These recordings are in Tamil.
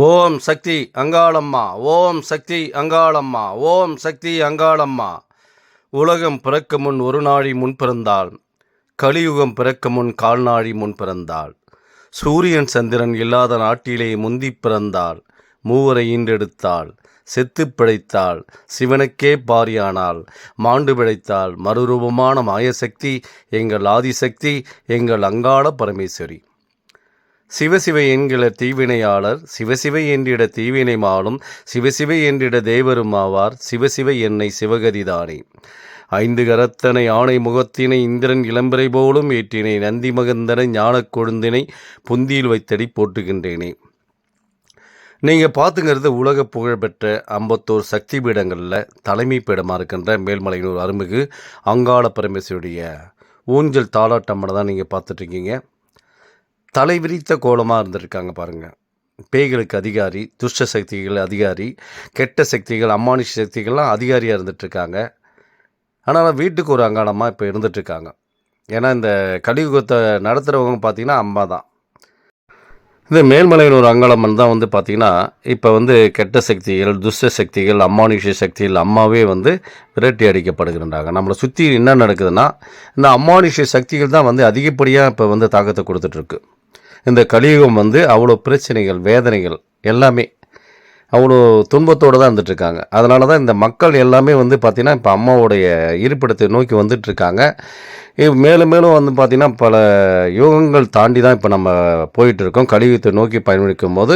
ஓம் சக்தி அங்காளம்மா ஓம் சக்தி அங்காளம்மா ஓம் சக்தி அங்காளம்மா. உலகம் பிறக்க முன் ஒரு நாழி முன் பிறந்தாள். கலியுகம் பிறக்க முன் கால்நாழி முன் பிறந்தாள். சூரியன் சந்திரன் இல்லாத நாட்டிலே முந்தி பிறந்தாள். மூவரை ஈண்டெடுத்தாள் செத்து பிழைத்தாள். சிவனுக்கே பாரியானாள். மாண்டு பிழைத்தாள். மறுரூபமான மாயசக்தி எங்கள் ஆதிசக்தி எங்கள் அங்காள பரமேஸ்வரி. சிவசிவை என்கிற தீவினையாளர் சிவசிவை என்றிட தீவினை மாலும் சிவசிவை என்றிட தேவரும் ஆவார் சிவசிவை என்னை சிவகதிதானே. ஐந்து கரத்தனை ஆணை முகத்தினை இந்திரன் இளம்பிறை போலும் ஏற்றினை நந்தி மகந்தனை ஞானக் கொழுந்தினை புந்தியில் வைத்தடி போட்டுகின்றேனே நீங்கள் பார்த்துங்கிறது உலக புகழ்பெற்ற அம்பத்தோர் சக்தி பீடங்களில் தலைமை பீடமாக இருக்கின்ற மேல்மலையனூர் அருமிகு அங்காள பரமேஸ்வருடைய ஊஞ்சல் தாளாட்டம்மனை தான் நீங்கள் பார்த்துட்ருக்கீங்க தலை விரித்த கோலமாக இருந்திருக்காங்க பாருங்கள் பேய்களுக்கு அதிகாரி துஷ்ட சக்திகள் அதிகாரி கெட்ட சக்திகள் அம்மானுஷ சக்திகள்லாம் அதிகாரியாக இருந்துகிட்ருக்காங்க ஆனால் வீட்டுக்கு ஒரு அங்காளமாக இப்போ இருந்துகிட்ருக்காங்க ஏன்னா இந்த கலியுகத்தை நடத்துகிறவங்க பார்த்திங்கன்னா அம்மா தான். இந்த மேல்மலையனூர் அங்காளம்மன் தான் வந்து பார்த்திங்கன்னா இப்போ வந்து கெட்ட சக்திகள் துஷ்ட சக்திகள் அம்மானுஷ சக்திகள் அம்மாவே வந்து விரட்டி அடிக்கப்படுகின்றாங்க. நம்மளை சுற்றி என்ன நடக்குதுன்னா இந்த அம்மானுஷ சக்திகள் தான் வந்து அதிகப்படியாக இப்போ வந்து தாக்கத்தை கொடுத்துட்ருக்கு இந்த கலியுகம் வந்து அவ்வளோ பிரச்சனைகள் வேதனைகள் எல்லாமே அவ்வளோ துன்பத்தோடு தான் இருந்துட்டுருக்காங்க. அதனால தான் இந்த மக்கள் எல்லாமே வந்து பார்த்திங்கன்னா இப்போ அம்மாவுடைய இருப்பிடத்தை நோக்கி வந்துட்டுருக்காங்க. மேலும் மேலும் வந்து பார்த்திங்கன்னா பல யுகங்கள் தாண்டி தான் இப்போ நம்ம போயிட்டுருக்கோம். கலியுகத்தை நோக்கி பயணிக்கும் போது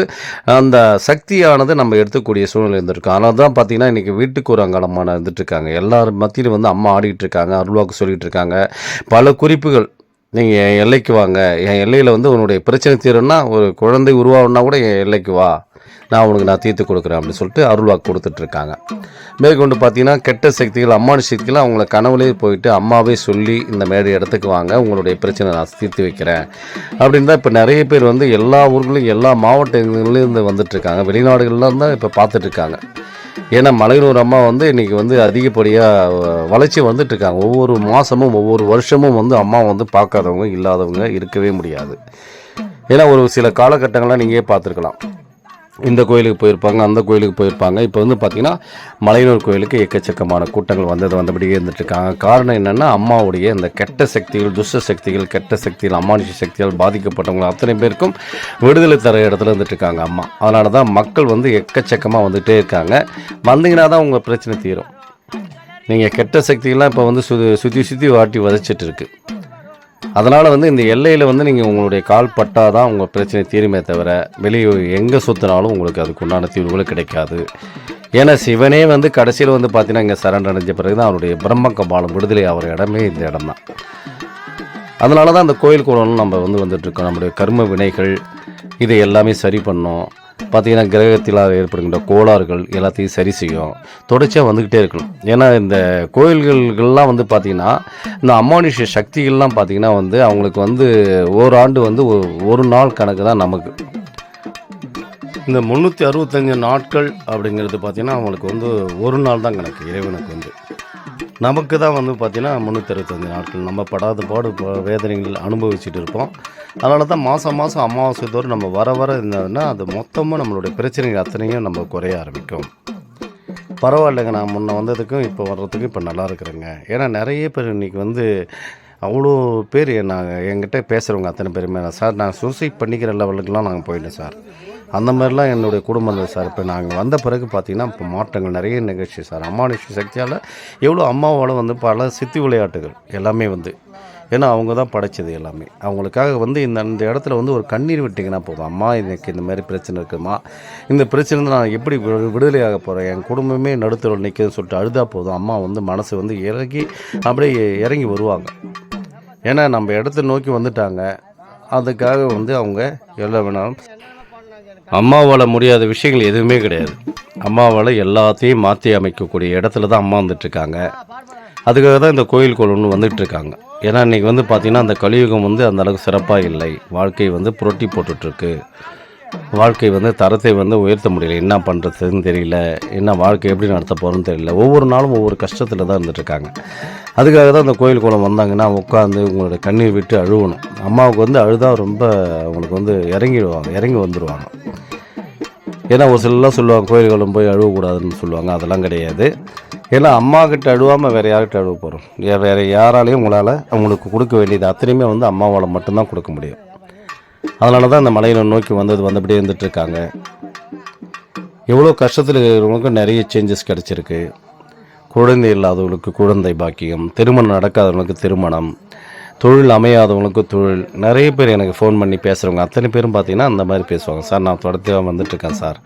அந்த சக்தியானது நம்ம எடுத்துக்கூடிய சூழ்நிலை இருந்திருக்கோம் அதனால தான் பார்த்திங்கன்னா இன்றைக்கி வீட்டுக்கு ஒரு அங்காளமான இருந்துட்டுருக்காங்க. எல்லாரும் மத்தியிலும் வந்து அம்மா ஆடிக்கிட்டு இருக்காங்க அருள்வாக்கு சொல்லிகிட்டு இருக்காங்க பல குறிப்புகள் நீங்கள் என் எல்லைக்கு வாங்க. என் எல்லையில் வந்து உன்னுடைய பிரச்சனை தீரும்னா ஒரு குழந்தை உருவாகுனா கூட என் எல்லைக்கு வா. நான் உனக்கு நான் தீர்த்து கொடுக்குறேன் அப்படின்னு சொல்லிட்டு அருள்வாக்கு கொடுத்துட்ருக்காங்க. மேற்கொண்டு பார்த்தீங்கன்னா கெட்ட சக்திகள் அம்மானு சக்திகள் அவங்கள கனவுலே போயிட்டு அம்மாவே சொல்லி இந்த மேடை இடத்துக்கு வாங்க. உங்களுடைய பிரச்சனை நான் தீர்த்து வைக்கிறேன். அப்படின்னு தான் இப்போ நிறைய பேர் வந்து எல்லா ஊர்களையும் எல்லா மாவட்டங்கள்லேருந்து வந்துட்டுருக்காங்க வெளிநாடுகள்லாம் தான் இப்போ பார்த்துட்ருக்காங்க. ஏன்னா மலையனூர் அம்மா வந்து இன்றைக்கி வந்து அதிகப்படியாக வளர்ச்சி வந்துட்டுருக்காங்க. ஒவ்வொரு மாதமும் ஒவ்வொரு வருஷமும் வந்து அம்மா வந்து பார்க்காதவங்க இல்லாதவங்க இருக்கவே முடியாது. ஏன்னா ஒரு சில காலகட்டங்கள்லாம் நீங்கள் பார்த்துருக்கலாம். இந்த கோயிலுக்கு போயிருப்பாங்க அந்த கோயிலுக்கு போயிருப்பாங்க. இப்போ வந்து பார்த்திங்கன்னா மலையனூர் கோயிலுக்கு எக்கச்சக்கமான கூட்டங்கள் வந்தது வந்தபடியே இருந்துட்டுருக்காங்க. காரணம் என்னென்னா அம்மாவுடைய இந்த கெட்ட சக்திகள் துஷ்ட சக்திகள் கெட்ட சக்திகள் அம்மானுஷ சக்தியால் பாதிக்கப்பட்டவங்க அத்தனை பேருக்கும் விடுதலை தர இடத்துல இருந்துட்டுருக்காங்க அம்மா. அதனால தான் மக்கள் வந்து எக்கச்சக்கமாக வந்துகிட்டே இருக்காங்க. வந்தீங்கன்னா தான் உங்கள் பிரச்சனை தீரும். நீங்கள் கெட்ட சக்திகள்லாம் இப்போ வந்து சுற்றி சுற்றி சுற்றி வாட்டி வதச்சிட்டு இருக்குது அதனால் வந்து இந்த எல்லையில் வந்து நீங்கள் உங்களுடைய கால் பட்டால் தான் உங்கள் பிரச்சனை தீருமே தவிர வெளியே எங்கே சுற்றினாலும் உங்களுக்கு அதுக்கு உண்டான தீர்வுகள் கிடைக்காது. ஏன்னா சிவனே வந்து கடைசியில் வந்து பார்த்தீங்கன்னா இங்கே சரண் அடைஞ்ச பிறகு தான் அவருடைய பிரம்ம கபாலம் விடுதலை ஆகிற இடமே இந்த இடம் தான் அதனால தான் அந்த கோயில் குளம் நம்ம வந்து வந்துட்டுருக்கோம் நம்முடைய கர்ம வினைகள் இதை எல்லாமே சரி பண்ணோம். பார்த்தீங்கன்னா கிரகத்தில் ஏற்படுகின்ற கோளாறுகள் எல்லாத்தையும் சரி செய்யும். தொடர்ச்சியாக வந்துக்கிட்டே இருக்கணும். ஏன்னா இந்த கோயில்கள்லாம் வந்து பார்த்திங்கன்னா இந்த அமானுஷ சக்திகள்லாம் பார்த்திங்கன்னா வந்து அவங்களுக்கு வந்து ஓராண்டு வந்து ஒ- ஒரு நாள் கணக்கு தான் நமக்கு. இந்த முந்நூற்றி அறுபத்தஞ்சு நாட்கள் அப்படிங்கிறது பார்த்திங்கன்னா அவங்களுக்கு வந்து ஒரு நாள் தான் கணக்கு இறைவனுக்கு வந்து. நமக்கு தான் வந்து பார்த்திங்கன்னா முந்நூற்றி அறுபத்தஞ்சு நாட்கள். நம்ம படாத பாடு வேதனைகள் அனுபவிச்சுட்டு இருப்போம். அதனால தான் மாதம் மாதம் அமாவாசை தோறும் நம்ம வர வர இருந்ததுன்னா அது மொத்தமாக நம்மளுடைய பிரச்சனைகள் அத்தனையும் நம்ம குறைய ஆரம்பிக்கும். பரவாயில்லைங்க நான் முன்னே வந்ததுக்கும் இப்போ வர்றதுக்கும் இப்போ நல்லா இருக்கிறேங்க. ஏன்னா நிறைய பேர் இன்றைக்கி வந்து அவ்வளோ பேர் நாங்கள் என்கிட்ட பேசுகிறவங்க அத்தனை பேருமே சார் நான் சூசைட் பண்ணிக்கிற லெவலுக்குலாம் நாங்கள் போயிட்டேன் சார். அந்த மாதிரிலாம் என்னுடைய குடும்பம் சார். இப்போ நாங்கள் வந்த பிறகு பார்த்திங்கன்னா இப்போ மாற்றங்கள் நிறைய நிகழ்ச்சி சார். அம்மா நிகழ்ச்சி சக்தியால் எவ்வளோ அம்மாவோட வந்து பல சித்தி விளையாட்டுகள் எல்லாமே வந்து ஏன்னா அவங்க தான் படைச்சது எல்லாமே. அவங்களுக்காக வந்து இந்த இந்த இடத்துல வந்து ஒரு கண்ணீர் விட்டிங்கன்னா போதும். அம்மா எனக்கு இந்த மாதிரி பிரச்சனை இருக்குமா? இந்த பிரச்சனை நான் எப்படி விடு- விடுதலையாக போகிறேன் என் குடும்பமே நடுத்தர நிற்குதுன்னு சொல்லிட்டு அழுதா போதும். அம்மா வந்து மனசு வந்து இறங்கி அப்படியே இறங்கி வருவாங்க. ஏன்னா நம்ம இடத்த நோக்கி வந்துட்டாங்க. அதுக்காக வந்து அவங்க எல்லாம் வேணாலும் அம்மாவால் முடியாத விஷயங்கள் எதுவுமே கிடையாது. அம்மாவால் எல்லாத்தையும் மாற்றி அமைக்கக்கூடிய இடத்துல தான் அம்மா வந்துட்டுருக்காங்க. அதுக்காக தான் இந்த கோயில் கொள்ளுன்னு வந்துட்டுருக்காங்க. ஏன்னா இன்றைக்கி வந்து பார்த்திங்கன்னா அந்த கலியுகம் வந்து அந்தளவுக்கு சிறப்பாக இல்லை. வாழ்க்கை வந்து புரட்டி போட்டுட்ருக்கு. வாழ்க்கை வந்து தரத்தை வந்து உயர்த்த முடியல. என்ன பண்ணுறதுன்னு தெரியல. என்ன வாழ்க்கை எப்படி நடத்த போகிறோன்னு தெரியல. ஒவ்வொரு நாளும் ஒவ்வொரு கஷ்டத்தில் தான் இருந்துட்டுருக்காங்க. அதுக்காக தான் அந்த கோயில் குளம் வந்தாங்கன்னா உட்காந்து உங்களோட கண்ணீர் விட்டு அழுவணும். அம்மாவுக்கு வந்து அழுதா ரொம்ப அவங்களுக்கு வந்து இறங்கிடுவாங்க இறங்கி வந்துடுவாங்க ஏன்னா ஒரு சிலர்லாம் சொல்லுவாங்க கோயில்களும் போய் அழுவக்கூடாதுன்னு சொல்லுவாங்க. அதெல்லாம் கிடையாது. ஏன்னா அம்மா கிட்ட அழுவாமல் வேறு யார்கிட்ட அழுவ போகிறோம் வேறு யாராலையும் உங்களால் அவங்களுக்கு கொடுக்க வேண்டியது அத்தனையுமே வந்து அம்மாவால் மட்டும்தான் கொடுக்க முடியும். அதனால தான் இந்த மலையில நோக்கி வந்தது வந்தபடியே இருந்துட்டு இருக்காங்க எவ்வளோ கஷ்டத்தில் இருக்கிறவங்களுக்கு நிறைய சேஞ்சஸ் கிடச்சிருக்கு. குழந்தை இல்லாதவங்களுக்கு குழந்தை பாக்கியம் திருமணம் நடக்காதவங்களுக்கு திருமணம் தொழில் அமையாதவங்களுக்கு தொழில். நிறைய பேர் எனக்கு ஃபோன் பண்ணி பேசுகிறவங்க அத்தனை பேரும் பார்த்தீங்கன்னா அந்த மாதிரி பேசுவாங்க. சார் நான் தொடர்ச்சியாக வந்துட்டுருக்கேன் சார்.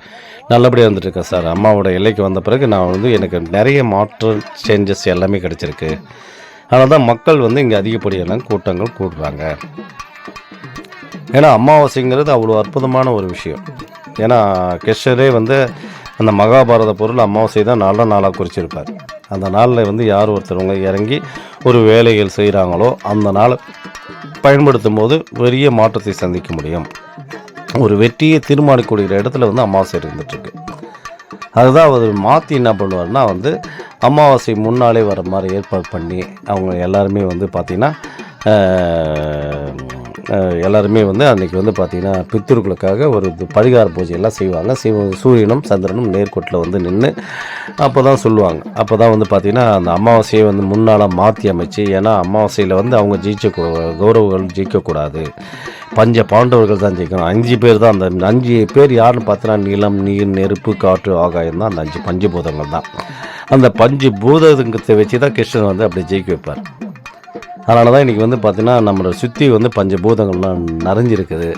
நல்லபடியாக வந்துட்டுருக்கேன் சார். அம்மாவோட எல்லைக்கு வந்த பிறகு நான் வந்து எனக்கு நிறைய மாற்று சேஞ்சஸ் எல்லாமே கிடச்சிருக்கு. அதனால தான் மக்கள் வந்து இங்கே அதிகப்படியான கூட்டங்கள் கூடுறாங்க. ஏன்னா அமாவாசைங்கிறது அவ்வளோ அற்புதமான ஒரு விஷயம். ஏன்னா கிருஷ்ணரே வந்து அந்த மகாபாரத பொருள் அமாவாசை தான் நல்ல நாளாக குறிச்சிருப்பார். அந்த நாளில் வந்து யார் ஒருத்தவங்க இறங்கி ஒரு வேலைகள் செய்கிறாங்களோ அந்த நாளை பயன்படுத்தும் போது பெரிய மாற்றத்தை சந்திக்க முடியும். ஒரு வெற்றியை தீர்மானிக்கக்கூடிய இடத்துல வந்து அமாவாசை இருந்துகிட்ருக்கு அதுதான் அவர் மாற்றி என்ன பண்ணுவார்னா வந்து அமாவாசை முன்னாலே வர மாதிரி ஏற்பாடு பண்ணி அவங்க எல்லாருமே வந்து பார்த்திங்கன்னா எல்லாருமே வந்து அன்றைக்கி வந்து பார்த்திங்கன்னா பித்தர்களுக்காக ஒரு இது பரிகார செய்வாங்க. சிவ சூரியனும் சந்திரனும் நேர்கோட்டில் வந்து நின்று அப்போ தான் சொல்லுவாங்க. அப்போ தான் வந்து பார்த்திங்கன்னா அந்த அமாவாசையை வந்து முன்னால் மாற்றி அமைச்சு ஏன்னா அமாவாசையில் வந்து அவங்க ஜெயிச்ச கௌரவர்கள் ஜெயிக்கக்கூடாது பஞ்ச பாண்டவர்கள் தான் ஜெயிக்கணும். அஞ்சு பேர் தான் அந்த அஞ்சு பேர் யாருன்னு பார்த்தோன்னா நிலம் நீர் நெருப்பு காற்று ஆகாயம் தான் அந்த அஞ்சு பஞ்சபூதங்கள் தான். அந்த பஞ்சு பூதங்கத்தை வச்சு தான் கிருஷ்ணன் வந்து அப்படி ஜெயிக்க வைப்பார். அதனால தான் இன்றைக்கி வந்து பார்த்திங்கன்னா நம்மளை சுற்றி வந்து பஞ்சபூதங்கள்லாம் நிறைஞ்சிருக்குது.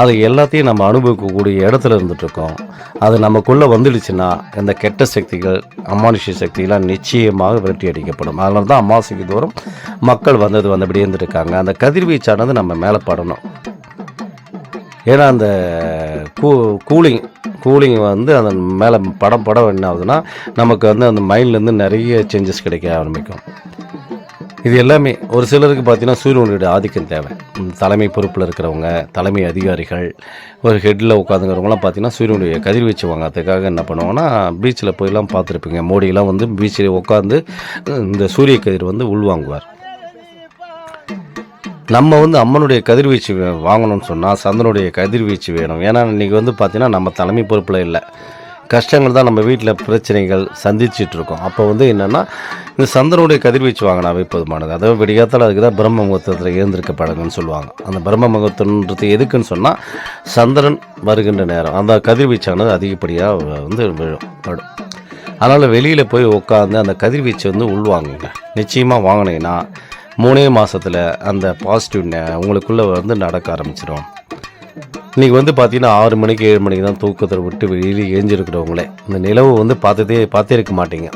அது எல்லாத்தையும் நம்ம அனுபவிக்கக்கூடிய இடத்துல இருந்துகிட்ருக்கோம் அது நமக்குள்ளே வந்துடுச்சுன்னா இந்த கெட்ட சக்திகள் அமானுஷ்ய சக்திகள்லாம் நிச்சயமாக விரட்டி அடிக்கப்படும். அதனால தான் அமாவாசைக்கு தூரம் மக்கள் வந்தது வந்தபடியே இருந்துருக்காங்க. அந்த கதிர்வீச்சானது நம்ம மேலே படணும். ஏன்னா அந்த கூ கூலிங் கூலிங் வந்து அந்த மேலே படம் படம் என்ன ஆகுதுன்னா நமக்கு வந்து அந்த மைண்ட்லேருந்து நிறைய சேஞ்சஸ் கிடைக்க ஆரம்பிக்கும். இது எல்லாமே ஒரு சிலருக்கு பார்த்தீங்கன்னா சூரியனுடைய ஆதிக்கம் தேவை. தலைமை பொறுப்பில் இருக்கிறவங்க தலைமை அதிகாரிகள் ஒரு ஹெட்டில் உட்காந்துங்கிறவங்களாம் பார்த்தீங்கன்னா சூரியனுடைய கதிர்வீச்சு வாங்கிறதுக்காக என்ன பண்ணுவாங்கன்னா பீச்சில் போயெல்லாம் பார்த்துருப்பீங்க. மோடியெல்லாம் வந்து பீச்சில் உட்காந்து இந்த சூரிய கதிர் வந்து உள்வாங்குவார். நம்ம வந்து அம்மனுடைய கதிர்வீச்சு வே- வாங்கணும்னு சொன்னால் சந்தனுடைய கதிர்வீச்சு வேணும். ஏன்னா இன்றைக்கி வந்து பார்த்திங்கன்னா நம்ம தலைமை பொறுப்பில் இல்லை. கஷ்டங்கள் தான் நம்ம வீட்டில் பிரச்சனைகள் சந்திச்சிட்டு இருக்கோம். அப்போ வந்து என்னென்னா இந்த சந்திரனுடைய கதிர்வீச்சு வாங்கினாவே போதுமானது அதாவது விடிகாத்தால் அதுக்கு தான் பிரம்ம முகூர்த்தத்தில் எழுந்திருக்க படங்குன்னு சொல்லுவாங்க. அந்த பிரம்ம முகூர்த்தன்றது எதுக்குன்னு சொன்னால் சந்திரன் வருகின்ற நேரம் அந்த கதிர்வீச்சானது அதிகப்படியாக வந்து விழும் படும். அதனால் வெளியில் போய் உட்காந்து அந்த கதிர்வீச்சை வந்து உள்வாங்குங்க. நிச்சயமாக வாங்கினீங்கன்னா மூணே மாதத்தில் அந்த பாசிட்டிவ் உங்களுக்குள்ளே வந்து நடக்க ஆரம்பிச்சிடும் இன்றைக்கி வந்து பார்த்தீங்கன்னா ஆறு மணிக்கு ஏழு மணிக்கு தான் தூக்கத்தை விட்டு வெளியில் ஏஞ்சிருக்கிறவங்களே. இந்த நிலவு வந்து பார்த்ததே பார்த்தே இருக்க மாட்டீங்க.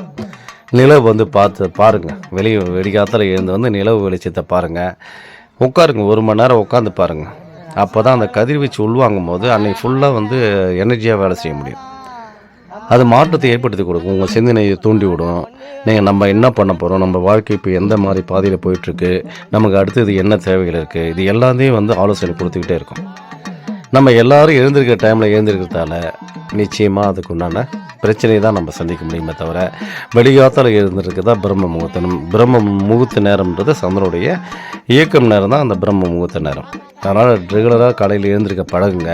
நிலவு வந்து பார்த்து பாருங்கள் வெளியே வெடிக்காத்தில் எழுந்து வந்து நிலவு வெளிச்சத்தை பாருங்கள் உட்காருங்க ஒரு மணி நேரம் உட்காந்து பாருங்கள் அப்போ தான் அந்த கதிர்வீச்சு உள்வாங்கும் போது அன்னைக்கு ஃபுல்லாக வந்து எனர்ஜியாக வேலை செய்ய முடியும். அது மாற்றத்தை ஏற்படுத்தி கொடுக்கும். உங்கள் சிந்தனையை தூண்டி விடும். நீங்கள் நம்ம என்ன பண்ண போகிறோம் நம்ம வாழ்க்கை இப்போ எந்த மாதிரி பாதையில் போயிட்டுருக்கு நமக்கு அடுத்தது என்ன தேவைகள் இருக்குது இது எல்லாத்தையும் வந்து ஆலோசனை கொடுத்துக்கிட்டே இருக்கும். நம்ம எல்லாரும் எழுந்திருக்கிற டைமில் எழுந்திருக்கிறதால நிச்சயமாக அதுக்கு உண்டான பிரச்சனையை தான் நம்ம சந்திக்க முடியுமே தவிர வெளியாத்தால் எழுந்திருக்கிறதா பிரம்ம முகூர்த்தம் பிரம்ம முகூர்த்த நேரம்ன்றது சந்திரனுடைய இயக்கம் நேரம் தான் அந்த பிரம்ம முகூர்த்த நேரம். அதனால் ரெகுலராக காலையில் எழுந்திருக்க பழகுங்க.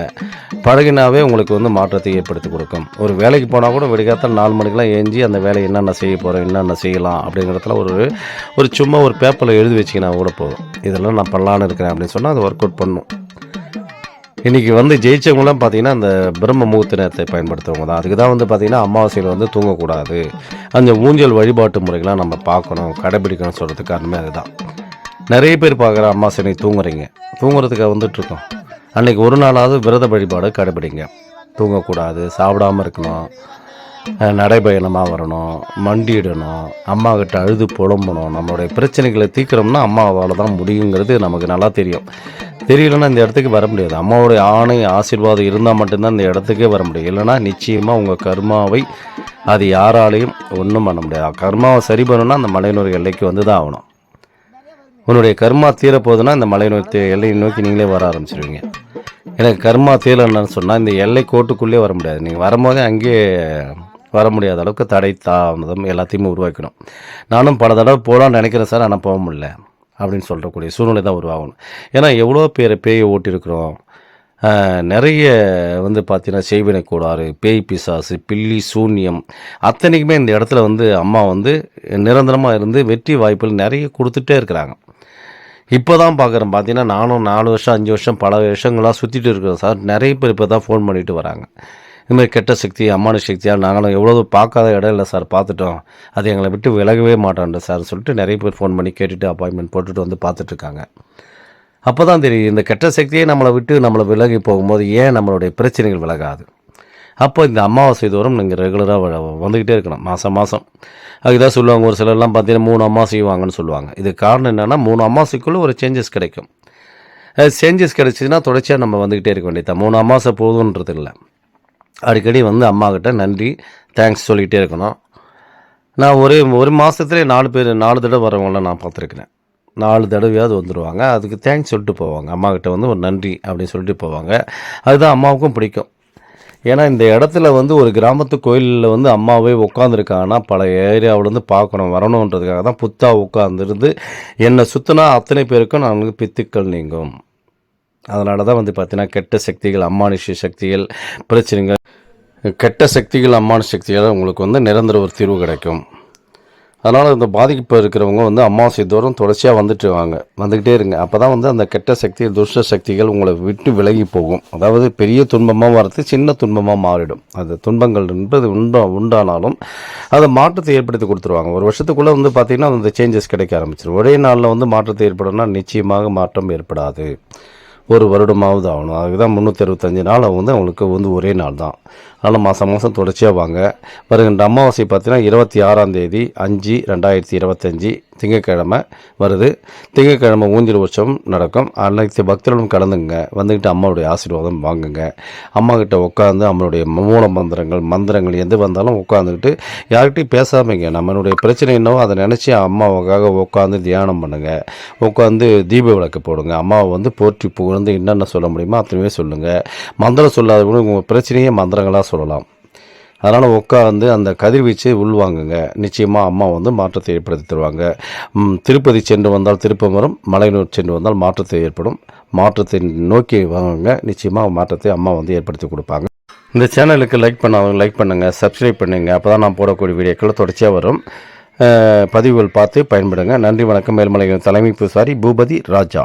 பழகினாவே உங்களுக்கு வந்து மாற்றத்தை ஏற்படுத்தி கொடுக்கும். ஒரு வேலைக்கு போனால் கூட விடிகாத்தால் நாலு மணிக்கெலாம் ஏஞ்சி அந்த வேலையை என்னென்ன செய்ய போகிறோம் என்னென்ன செய்யலாம் அப்படிங்கிறதுல ஒரு ஒரு சும்மா ஒரு பேப்பரில் எழுதி வச்சிங்கன்னா கூட போதும். இதெல்லாம் நான் பண்ணலான்னு இருக்கிறேன் அப்படின்னு சொன்னால் அது ஒர்க் அவுட் பண்ணும். இன்றைக்கி வந்து ஜெயிச்சவங்களாம் பார்த்தீங்கன்னா அந்த பிரம்ம முகூர்த்த நேரத்தை பயன்படுத்துறவங்க தான். அதுக்கு தான் வந்து பார்த்தீங்கன்னா அமாவாசையில் வந்து தூங்கக்கூடாது. அந்த ஊஞ்சல் வழிபாட்டு முறைகளாக நம்ம பார்க்கணும் கடைபிடிக்கணும் சொல்கிறதுக்கு காரணமே அதுதான். நிறைய பேர் பார்க்குற அமாவாசை தூங்குறீங்க. தூங்குறதுக்காக வந்துட்டுருக்கோம். அன்றைக்கி ஒரு நாளாவது விரத வழிபாடு கடைபிடிங்க. தூங்கக்கூடாது சாப்பிடாம இருக்கணும். நடைபயணமாக வரணும் மண்டிடணும் அம்மா கிட்ட அழுது புலம்பணும் நம்மளுடைய பிரச்சனைகளை தீர்க்கிறோம்னா அம்மாவால் தான் முடியுங்கிறது நமக்கு நல்லா தெரியும். தெரியலன்னா இந்த இடத்துக்கு வர முடியாது. அம்மாவுடைய ஆணை ஆசீர்வாதம் இருந்தால் மட்டும்தான் இந்த இடத்துக்கே வர முடியும். இல்லைன்னா நிச்சயமாக உங்கள் கர்மாவை அது யாராலையும் ஒன்றும் பண்ண முடியாது. கர்மாவை சரி பண்ணணும்னா அந்த மலையனூர் எல்லைக்கு வந்து தான் ஆகணும். உன்னுடைய கர்மா தீரப்போகுதுன்னா இந்த மலையினூர் தே எல்லையை நோக்கி நீங்களே வர ஆரம்பிச்சிருவீங்க. எனக்கு கர்மா தீரலன்னு சொன்னால் இந்த எல்லை கோட்டுக்குள்ளே வர முடியாது. நீங்கள் வரும்போதே அங்கேயே வர முடியாத அளவுக்கு தடை தாமதம் எல்லாத்தையுமே உருவாக்கணும். நானும் பல தடவை போகலான்னு நினைக்கிறேன் சார் ஆனால் போக முடியல அப்படின்னு சொல்கிறக்கூடிய சூழ்நிலை தான் உருவாகணும். ஏன்னா எவ்வளோ பேரை பேயை ஓட்டியிருக்கிறோம். நிறைய வந்து பார்த்தீங்கன்னா செய்வினை கோளாறு பேய் பிசாசு பில்லி சூன்யம். அத்தனைக்குமே இந்த இடத்துல வந்து அம்மா வந்து நிரந்தரமாக இருந்து வெற்றி வாய்ப்புகள் நிறைய கொடுத்துட்டே இருக்கிறாங்க. இப்போ தான் பார்க்குறேன் பார்த்தீங்கன்னா நானும் நாலு வருஷம் அஞ்சு வருஷம் பல வருஷங்களாக சுற்றிட்டு இருக்கிறோம் சார். நிறைய பேர் இப்போ தான் ஃபோன் பண்ணிட்டு வராங்க. இதுமாதிரி கெட்ட சக்தி அம்மான சக்தியாக நாங்களும் எவ்வளோ பார்க்காத இடம் இல்லை சார் பார்த்துட்டோம். அது எங்களை விட்டு விலகவே மாட்டோம்ன்ற சார் சொல்லிட்டு நிறைய பேர் ஃபோன் பண்ணி கேட்டுட்டு அப்பாயின்மெண்ட் போட்டுட்டு வந்து பார்த்துட்ருக்காங்க அப்போ தான் தெரியும் இந்த கெட்ட சக்தியை நம்மளை விட்டு நம்மளை விலகி போகும்போது ஏன் நம்மளுடைய பிரச்சனைகள் விலகாது? அப்போ இந்த அமாவாசை தோறும் நீங்கள் ரெகுலராக வந்துக்கிட்டே இருக்கணும் மாதம் மாதம் அதுதான் சொல்லுவாங்க ஒரு சிலர்லாம் பார்த்தீங்கன்னா மூணு அமாவாசை வாங்கன்னு சொல்லுவாங்க. இது காரணம் என்னென்னா மூணு அமாவாசைக்குள்ளே ஒரு சேஞ்சஸ் கிடைக்கும். சேஞ்சஸ் கிடைச்சிதுன்னா தொடர்ச்சியாக நம்ம வந்துக்கிட்டே இருக்க வேண்டியது மூணு அமாவாசை போதுன்றது இல்லை அடிக்கடி வந்து அம்மாக்கிட்ட நன்றி தேங்க்ஸ் சொல்லிகிட்டே இருக்கணும். நான் ஒரே ஒரு மாதத்துலேயே நாலு பேர் நாலு தடவை வரவங்கள நான் பார்த்துருக்குறேன். நாலு தடவையாவது வந்துடுவாங்க அதுக்கு தேங்க்ஸ் சொல்லிட்டு போவாங்க. அம்மாக்கிட்ட வந்து ஒரு நன்றி அப்படின்னு சொல்லிட்டு போவாங்க. அதுதான் அம்மாவுக்கும் பிடிக்கும். ஏன்னா இந்த இடத்துல வந்து ஒரு கிராமத்து கோயிலில் வந்து அம்மாவே உட்காந்துருக்காங்கன்னா பல ஏரியாவிலேருந்து பார்க்கணும் வரணுன்றதுக்காக தான் புத்தாக உட்காந்துருந்து என்னை சுற்றினா அத்தனை பேருக்கும் நான் பித்துக்கள் நீங்கும். அதனால தான் வந்து பார்த்தீங்கன்னா கெட்ட சக்திகள் அம்மானுஷ்ய சக்திகள் பிரச்சனைகள் கெட்ட சக்திகள் அம்மான சக்திகள் உங்களுக்கு வந்து நிரந்தர ஒரு தீர்வு கிடைக்கும். அதனால் இந்த பாதிப்பு இருக்கிறவங்க வந்து அமாவாசை தூரம் தொடர்ச்சியாக வந்துட்டு வாங்க. வந்துக்கிட்டே இருங்க. அப்போ தான் வந்து அந்த கெட்ட சக்தி துஷ்ட சக்திகள் உங்களை விட்டு விலகி போகும். அதாவது பெரிய துன்பமாக வரது சின்ன துன்பமாக மாறிடும். அந்த துன்பங்கள் என்பது உண்டா உண்டானாலும் அதை மாற்றத்தை ஏற்படுத்தி கொடுத்துருவாங்க. ஒரு வருஷத்துக்குள்ளே வந்து பார்த்திங்கன்னா அந்த சேஞ்சஸ் கிடைக்க ஆரம்பிச்சிடும் ஒரே நாளில் வந்து மாற்றத்தை ஏற்படும்னா நிச்சயமாக மாற்றம் ஏற்படாது. ஒரு வருடமாவது ஆகணும். அதுக்கு தான் முந்நூற்றி அறுபத்தஞ்சு நாள் வந்து அவங்களுக்கு வந்து ஒரே நாள் தான் அதனால் மாதம் மாதம் தொடர்ச்சியாக வாங்க. வருகின்ற அமாவாசை பார்த்தீங்கன்னா இருபத்தி ஆறாம் தேதி அஞ்சு ரெண்டாயிரத்தி இருபத்தஞ்சி திங்கட்கிழமை வருது. திங்கட்கிழமை ஊஞ்சல் உற்சவம் நடக்கும். அனைத்து பக்தர்களும் கலந்துங்க. வந்துக்கிட்டு அம்மாவுடைய ஆசீர்வாதம் வாங்குங்க. அம்மா கிட்ட உட்காந்து அம்மனுடைய மூல மந்திரங்கள் மந்திரங்கள் எது வந்தாலும் உட்காந்துக்கிட்டு யார்கிட்டையும் பேசாமங்க. நம்மளுடைய பிரச்சனை என்னவோ அதை நினச்சி அம்மாவுக்காக உட்காந்து தியானம் பண்ணுங்கள் உட்காந்து தீப விளக்கு போடுங்க. அம்மாவை வந்து போற்றி புகழ்ந்து என்னென்ன சொல்ல முடியுமோ அத்தனையுமே சொல்லுங்கள் மந்திரம் சொல்லாதவங்க உங்கள் பிரச்சனையே மந்திரங்களாக சொல்லலாம். அதனால் உட்காந்து அந்த கதிர்வீச்சு உள்வாங்குங்க. நிச்சயமாக அம்மா வந்து மாற்றத்தை ஏற்படுத்தி தருவாங்க. திருப்பதி சென்று வந்தால் திருப்பம் வரும். மலையனூர் சென்று வந்தால் மாற்றத்தை ஏற்படும். மாற்றத்தை நோக்கி வாங்க நிச்சயமாக மாற்றத்தை அம்மா வந்து ஏற்படுத்தி கொடுப்பாங்க. இந்த சேனலுக்கு லைக் பண்ணாதவங்க லைக் பண்ணுங்கள் சப்ஸ்கிரைப் பண்ணுங்கள் அப்போ தான் நான் போடக்கூடிய வீடியோக்கள் தொடர்ச்சியாக வரும். பதிவுகள் பார்த்து பயன்படுங்க. நன்றி வணக்கம். மேல்மலை தலைமை பூசாரி பூபதி ராஜா.